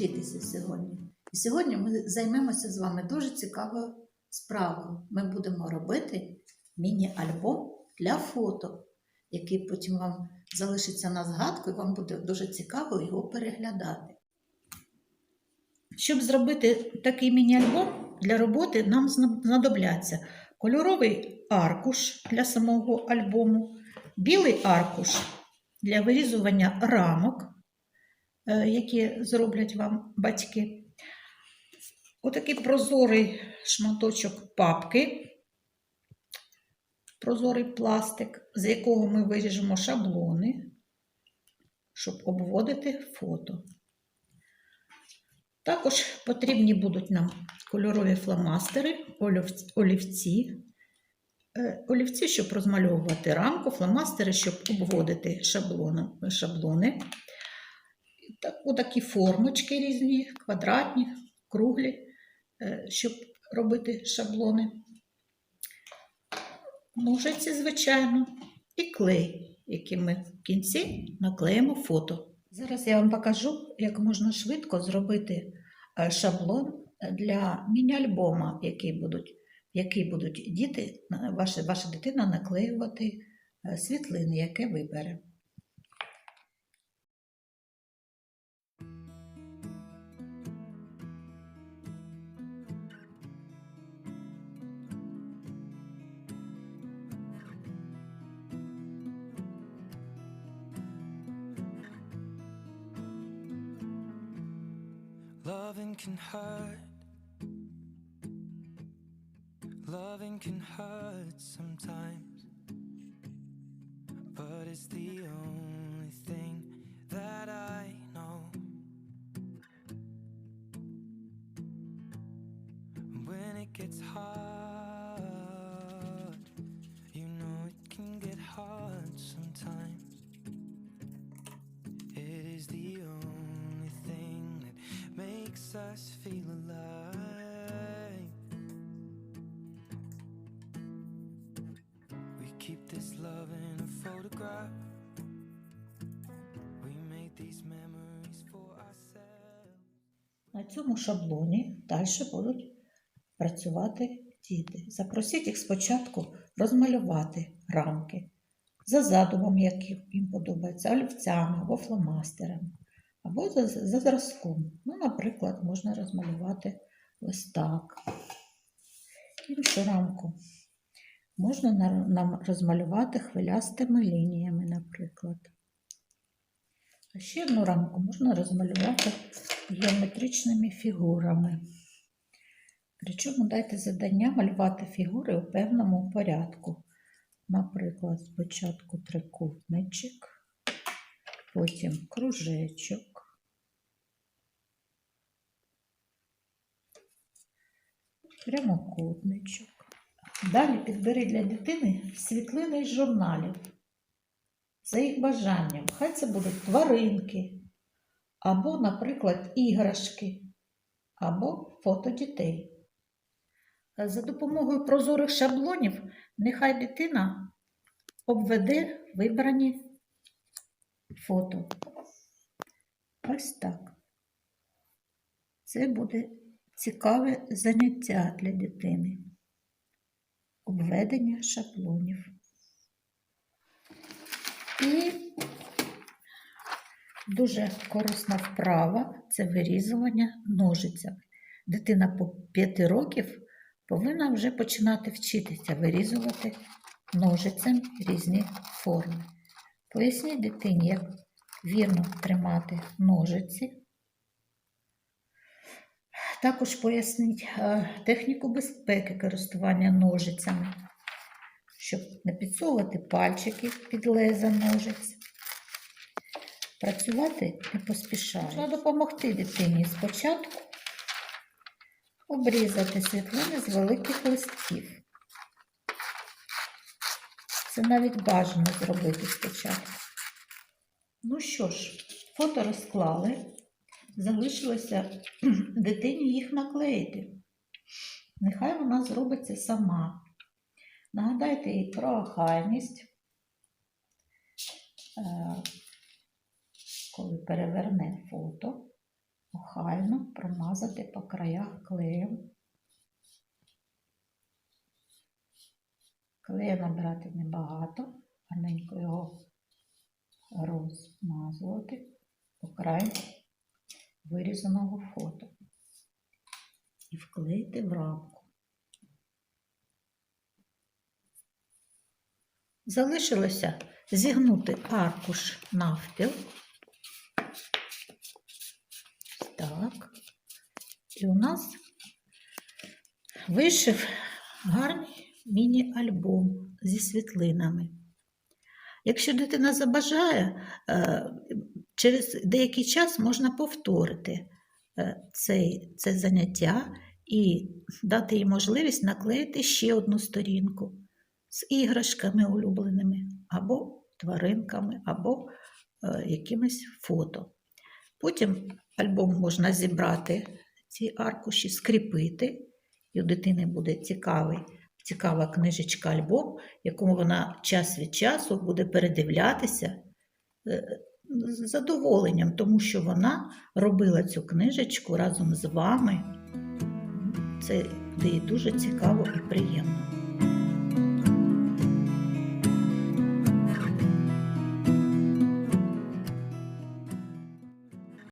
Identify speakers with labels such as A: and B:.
A: зустрітися сьогодні. І сьогодні ми займемося з вами дуже цікавою справою. Ми будемо робити міні-альбом для фото, який потім вам залишиться на згадку, і вам буде дуже цікаво його переглядати. Щоб зробити такий міні-альбом для роботи, нам знадобляться кольоровий аркуш для самого альбому, білий аркуш для вирізування рамок, які зроблять вам батьки. Отакий прозорий шматочок папки, прозорий пластик, з якого ми виріжемо шаблони, щоб обводити фото. Також потрібні будуть нам кольорові фломастери, олівці, Е, олівці, щоб розмальовувати рамку, фломастери, щоб обводити шаблони. Так, отакі формочки різні, квадратні, круглі, е, щоб робити шаблони. Ножиці, звичайно, і клей, яким ми в кінці наклеїмо фото. Зараз я вам покажу, як можна швидко зробити е, шаблон для міні-альбома, який будуть, який будуть діти, ваша, ваша дитина наклеювати е, світлини, яке вибере.
B: Can hurt. Loving can hurt sometimes. But it's the only thing that I know. When it gets hard, makes us feel alive. We keep this love in a photograph. We made these memories for ourselves.
A: На цьому шаблоні далі будуть працювати діти. Запросіть їх спочатку розмалювати рамки за задумом, який їм подобається, олівцями або фломастерами, або за, за зразком. Ну, наприклад, можна розмалювати ось так. Іншу рамку можна на- нам розмалювати хвилястими лініями, наприклад. А ще одну рамку можна розмалювати геометричними фігурами. Причому дайте завдання малювати фігури у певному порядку. Наприклад, спочатку трикутничок, потім кружечок, прямокутничок. Далі підбери для дитини світлини із журналів за їх бажанням. Хай це будуть тваринки, або, наприклад, іграшки, або фото дітей. За допомогою прозорих шаблонів нехай дитина обведе вибрані фото. Ось так. Це буде цікаве заняття для дитини. Обведення шаблонів. І Дуже корисна вправа це вирізування ножицями. Дитина по 5 років повинна вже починати вчитися вирізувати ножицями різні форми. Поясніть дитині, як вірно тримати ножиці. Також поясніть е, техніку безпеки користування ножицями, щоб не підсовувати пальчики під леза ножиць. Працювати не поспішаю. Можна допомогти дитині спочатку обрізати світлини з великих листків. Це навіть бажано зробити спочатку. Ну що ж, фото розклали. Залишилося дитині їх наклеїти. Нехай вона зробить це сама. Нагадайте їй про охайність. Е, коли переверне фото, охайно промазати по краях клеєм. Клею набирати небагато, гарненько його розмазувати по краю вирізаного фото і вклеїти в рамку. Залишилося зігнути аркуш навпіл. Так. І у нас вийшов гарний міні-альбом зі світлинами. Якщо дитина забажає, е, через деякий час можна повторити е, цей, це заняття і дати їй можливість наклеїти ще одну сторінку з іграшками улюбленими, або тваринками, або е, якимось фото. Потім альбом можна зібрати, ці аркуші, скріпити, і у дитини буде цікавий, цікава книжечка альбом, якому вона час від часу буде передивлятися е, з задоволенням, тому що вона робила цю книжечку разом з вами. Це буде дуже цікаво і приємно.